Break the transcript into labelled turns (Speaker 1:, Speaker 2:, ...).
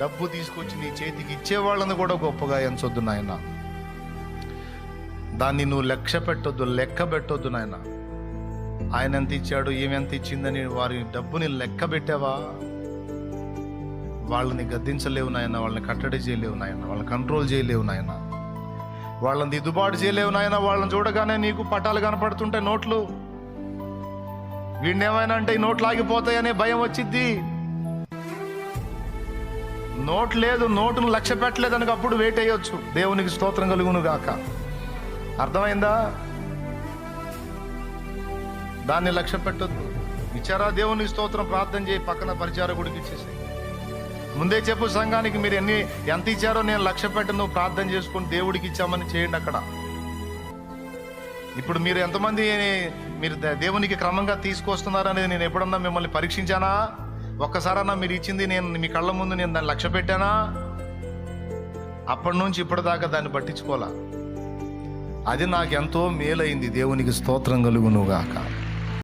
Speaker 1: డబ్బు తీసుకొచ్చి నీ చేతికి ఇచ్చేవాళ్ళని కూడా గొప్పగా ఎంచొద్దు నాయన? దాన్ని నువ్వు లక్ష్య పెట్టొద్దు లెక్క పెట్టొద్దు నాయన. ఆయన ఎంత ఇచ్చాడు ఈమె ఎంత ఇచ్చిందని వారి డబ్బుని లెక్క పెట్టావా? వాళ్ళని గద్దించలేవు నాయన వాళ్ళని కట్టడి చేయలేవు నాయన వాళ్ళని కంట్రోల్ చేయలేవు నాయన. వాళ్ళని దిద్దుబాటు చేయలేవు నాయన వాళ్ళని చూడగానే నీకు పటాలు కనపడుతుంటాయి నోట్లు. వీడినేమైనా అంటే ఈ నోట్లు ఆగిపోతాయనే భయం వచ్చిద్ది. నోట్ లేదు నోటును లక్ష్య పెట్టలేదు అప్పుడు వెయిట్ అయ్యొచ్చు దేవునికి స్తోత్రం కలుగును గాక. అర్థమైందా? దాన్ని లక్ష్య పెట్టొద్దు. ఇచ్చారా దేవునికి స్తోత్రం ప్రార్థన చేయి పక్కన పరిచారకుడికి ఇచ్చేసి ముందే చెప్పు సంఘానికి మీరు ఎన్ని ఎంత ఇచ్చారో నేను లక్ష్య పెట్టను ప్రార్థన చేసుకుని దేవుడికి ఇచ్చామని చేయండి అక్కడ. ఇప్పుడు మీరు ఎంతమంది మీరు దేవునికి క్రమంగా తీసుకొస్తున్నారనేది నేను ఎప్పుడన్నా మిమ్మల్ని పరీక్షించానా? ఒక్కసారన్నా మీరు ఇచ్చింది నేను మీ కళ్ళ ముందు నేను దాన్ని లక్ష్య పెట్టానా? అప్పటి నుంచి ఇప్పటిదాకా దాన్ని పట్టించుకోవాలా అది నాకు ఎంతో మేలైంది. దేవునికి స్తోత్రం కలుగునుగాక.